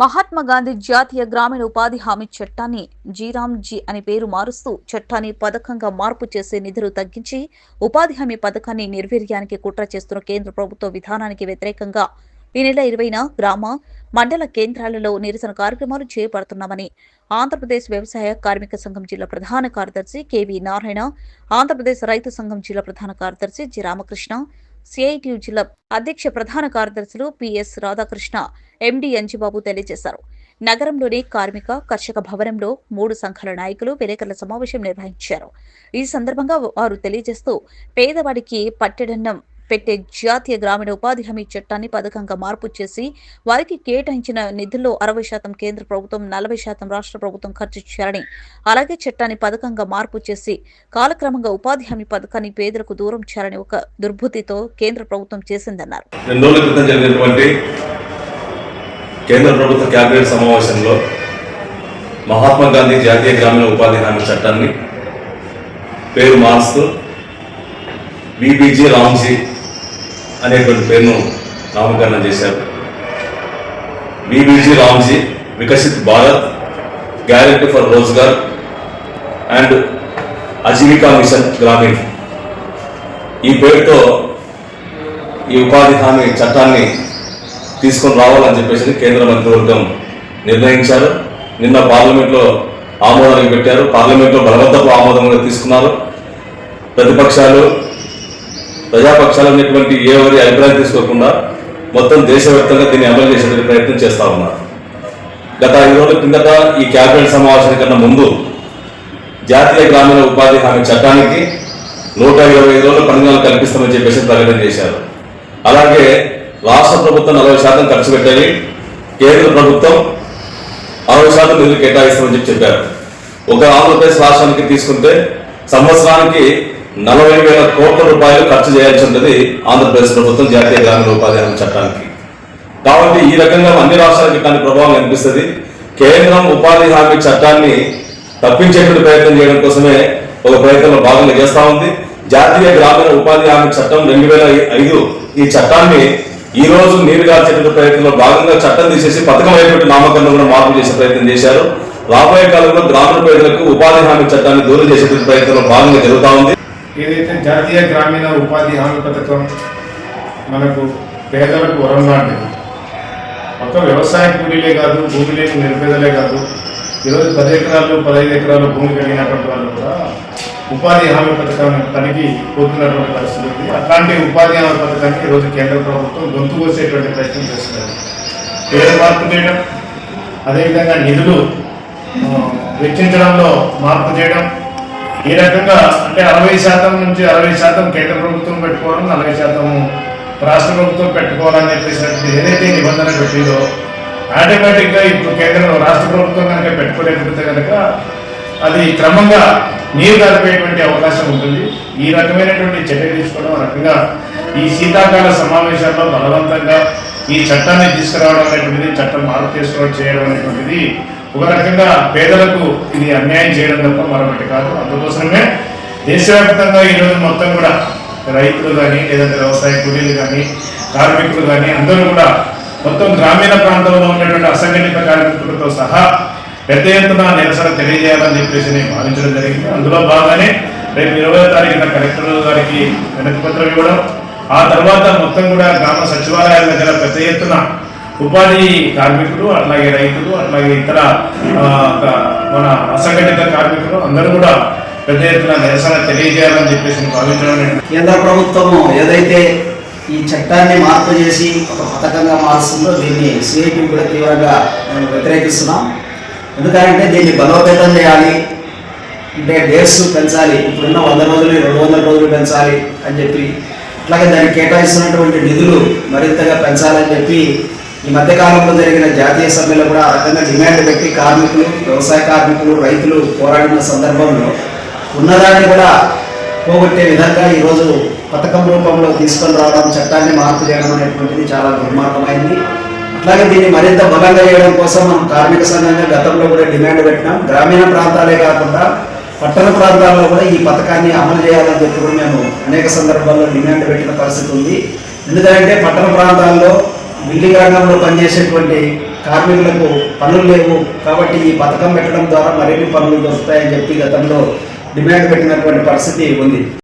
మహాత్మా గాంధీ జాతీయ గ్రామీణ ఉపాధి హామీ చట్టాన్ని జీరామ్ జీ అని పేరు మారుస్తూ చట్టాన్ని పథకంగా మార్పు చేసే నిధులు తగ్గించి ఉపాధి హామీ పథకాన్ని నిర్వీర్యానికి కుట్ర చేస్తున్న కేంద్ర ప్రభుత్వ విధానానికి వ్యతిరేకంగా ఈ నెల ఇరవైన గ్రామ మండల కేంద్రాలలో నిరసన కార్యక్రమాలు చేపడుతున్నామని ఆంధ్రప్రదేశ్ వ్యవసాయ కార్మిక సంఘం జిల్లా ప్రధాన కార్యదర్శి కెవి నారాయణ ఆంధ్రప్రదేశ్ రైతు సంఘం జిల్లా ప్రధాన కార్యదర్శి జి రామకృష్ణ సిఐటియు జిల్లా అధ్యక్ష ప్రధాన కార్యదర్శులు పిఎస్ రాధాకృష్ణ ఎండి అంజిబాబు తెలియజేశారు. నగరంలోని కార్మిక కర్షక భవనంలో మూడు సంఘాల నాయకులు విలేకరుల సమావేశం నిర్వహించారు. ఈ సందర్భంగా వారు తెలియజేస్తూ పేదవాడికి పట్టెడన్నం పెట్టే జాతీయ గ్రామీణ ఉపాధి హామీ చట్టాన్ని పథకంగా మార్పు చేసి వారికి కేటాయించిన నిధుల్లో అరవై శాతం కేంద్ర ప్రభుత్వం నలభై శాతం రాష్ట్ర ప్రభుత్వం ఖర్చు చేయాలని అలాగే చట్టాన్ని పథకంగా మార్పు చేసి కాలక్రమంగా ఉపాధి హామీ పథకాన్ని పేదలకు దూరం చేయాలని ఒక దుర్బుద్ధితో కేంద్ర ప్రభుత్వం చేసిందన్నారు. కేంద్ర ప్రభుత్వ కేబినెట్ సమావేశంలో మహాత్మా గాంధీ జాతీయ గ్రామీణ ఉపాధి హామీ చట్టాన్ని పేరు మారుస్తూ బీబీజీ రామ్జీ అనేటువంటి పేరును నామకరణం చేశారు. BBG Ramji Viksit Bharat guarantee for Rozgar and Ajeevika mission Gramin. ఈ పేరుతో ఈ ఉపాధి హామీ చట్టాన్ని తీసుకొని రావాలని చెప్పేసి కేంద్ర మంత్రివర్గం నిర్ణయించారు. నిన్న పార్లమెంట్లో ఆమోదానికి పెట్టారు. పార్లమెంట్లో బలవంతపు ఆమోదం కూడా తీసుకున్నారు. ప్రతిపక్షాలు ప్రజాపక్షాలు ఉన్నటువంటి ఏ ఎవరి అభిప్రాయం తీసుకోకుండా మొత్తం దేశవ్యాప్తంగా దీన్ని అమలు చేసేందుకు ప్రయత్నం చేస్తా ఉన్నారు. గత ఐదు రోజుల కిందట ఈ క్యాబినెట్ సమావేశం కన్నా ముందు జాతీయ గ్రామీణ ఉపాధి హామీ చట్టానికి నూట ఇరవై ఐదు రోజుల పనిగాలు కల్పిస్తామని చెప్పేసి ప్రకటన చేశారు. అలాగే రాష్ట్ర ప్రభుత్వం నలభై శాతం ఖర్చు పెట్టాలి కేంద్ర ప్రభుత్వం అరవై శాతం నిధులు కేటాయిస్తామని చెప్పి చెప్పారు. ఒక ఆంధ్రప్రదేశ్ రాష్ట్రానికి తీసుకుంటే సంవత్సరానికి నలభై వేల కోట్ల రూపాయలు ఖర్చు చేయాల్సి ఉంటుంది ఆంధ్రప్రదేశ్ ప్రభుత్వం జాతీయ గ్రామీణ ఉపాధి హామీ చట్టానికి. కాబట్టి ఈ రకంగా అన్ని రాష్ట్రాలకి దాని ప్రభావం కనిపిస్తుంది. కేంద్రం ఉపాధి హామీ చట్టాన్ని తప్పించేటువంటి ప్రయత్నం చేయడం కోసమే ఒక ప్రయత్నంలో భాగంగా చేస్తూ ఉంది. జాతీయ గ్రామీణ ఉపాధి హామీ చట్టం రెండు వేల ఐదు ఈ చట్టాన్ని ఈ రోజు నీరు గార్చేటువంటి ప్రయత్నంలో భాగంగా చట్టం తీసేసి పథకం అయినటువంటి నామకరణం కూడా మార్పు చేసే ప్రయత్నం చేశారు. రాబోయే కాలంలో గ్రామీణ ప్రజలకు ఉపాధి హామీ చట్టాన్ని దూరం చేసేటువంటి ప్రయత్నంలో భాగంగా జరుగుతా ఉంది. ఏదైతే జాతీయ గ్రామీణ ఉపాధి హామీ పథకం మనకు పేదలకు వరం లాంటిది మొత్తం వ్యవసాయ కూలీలే కాదు భూమి లేని నిరుపేదలే కాదు ఈరోజు పది ఎకరాలు పదహైదు ఎకరాలు భూమి కలిగినటువంటి వాళ్ళు కూడా ఉపాధి హామీ పథకం పనికి పోతున్నటువంటి పరిస్థితి ఉంది. అట్లాంటి ఉపాధి హామీ పథకాన్ని ఈరోజు కేంద్ర ప్రభుత్వం గొంతు కోసేటువంటి ప్రయత్నం చేస్తున్నారు. పేరు మార్పు చేయడం అదేవిధంగా నిధులు వెచ్చించడంలో మార్పు చేయడం ఈ రకంగా అంటే అరవై శాతం నుంచి అరవై శాతం కేంద్ర ప్రభుత్వం పెట్టుకోవడం నలభై శాతం రాష్ట్ర ప్రభుత్వం పెట్టుకోవాలని చెప్పేసినట్టు ఏదైతే నిబంధన పెట్టిందో ఆటోమేటిక్గా ఇప్పుడు కేంద్రం రాష్ట్ర ప్రభుత్వం కనుక పెట్టుకోలేకపోతే కనుక అది క్రమంగా నీరు కలిపేటువంటి అవకాశం ఉంటుంది. ఈ రకమైనటువంటి చర్య తీసుకోవడం రకంగా ఈ శీతాకాల సమావేశాల్లో బలవంతంగా ఈ చట్టాన్ని తీసుకురావడం అనేటువంటిది చట్టం మార్పు చేసుకోవడం చేయడం అనేటువంటిది ఒక రకంగా పేదలకు ఇది అన్యాయం చేయడం తప్ప మరొకటి కాదు. అందుకోసమే దేశవ్యాప్తంగా ఈరోజు మొత్తం కూడా రైతులు కానీ లేదంటే వ్యవసాయ కూలీలు కానీ కార్మికులు కానీ అందరూ కూడా మొత్తం గ్రామీణ ప్రాంతంలో ఉన్నటువంటి అసంఘటిత కార్మికులతో సహా పెద్ద ఎత్తున నిరసన తెలియజేయాలని చెప్పేసి నేను భావించడం జరిగింది. అందులో భాగంగానే రేపు ఇరవై తారీఖున కలెక్టర్ గారికి వినతి పత్రం ఇవ్వడం ఆ తర్వాత మొత్తం కూడా గ్రామ సచివాలయాల దగ్గర పెద్ద ఎత్తున ఉపాధి కార్మికులు అట్లాగే రైతులు అట్లాగే ఇతర మన అసంఘటిత కార్మికులు అందరూ కూడా పెద్ద ఎత్తున నిరసన తెలియజేయాలని చెప్పేసి భావించడం కేంద్ర ప్రభుత్వము ఏదైతే ఈ చట్టాన్ని మార్పు చేసి ఒక పథకంగా మారుస్తుందో దీన్ని సిఐపి కూడా తీవ్రంగా మేము వ్యతిరేకిస్తున్నాం. ఎందుకంటే దీన్ని బలోపేతం చేయాలి. అంటే డేట్స్ పెంచాలి. ఇప్పుడున్న వంద రోజులు రెండు వందల రోజులు పెంచాలి అని చెప్పి అట్లాగే దానికి కేటాయిస్తున్నటువంటి నిధులు మరింతగా పెంచాలని చెప్పి ఈ మధ్యకాలంలో జరిగిన జాతీయ సభ్యులు కూడా ఆ రకంగా డిమాండ్ పెట్టి కార్మికులు వ్యవసాయ కార్మికులు రైతులు పోరాడిన సందర్భంలో ఉన్నదాన్ని కూడా పోగొట్టే విధంగా ఈరోజు పథకం రూపంలో తీసుకొని రావడం చట్టాన్ని మార్పు చేయడం అనేటువంటిది చాలా దుర్మార్గమైంది. అట్లాగే దీన్ని మరింత బలంగా చేయడం కోసం మనం కార్మిక సంఘంగా గతంలో కూడా డిమాండ్ పెట్టినాం. గ్రామీణ ప్రాంతాలే కాకుండా పట్టణ ప్రాంతాల్లో కూడా ఈ పథకాన్ని అమలు చేయాలని చెప్పి మేము అనేక సందర్భాల్లో డిమాండ్ పెట్టిన పరిస్థితి ఉంది. ఎందుకంటే పట్టణ ప్రాంతాల్లో బిల్డింగ్ రంగంలో పనిచేసేటువంటి కార్మికులకు పనులు లేవు. కాబట్టి ఈ పథకం పెట్టడం ద్వారా మరిన్ని పనులు దొరుకుతాయని చెప్పి గతంలో డిమాండ్ పెట్టినటువంటి పరిస్థితి ఉంది.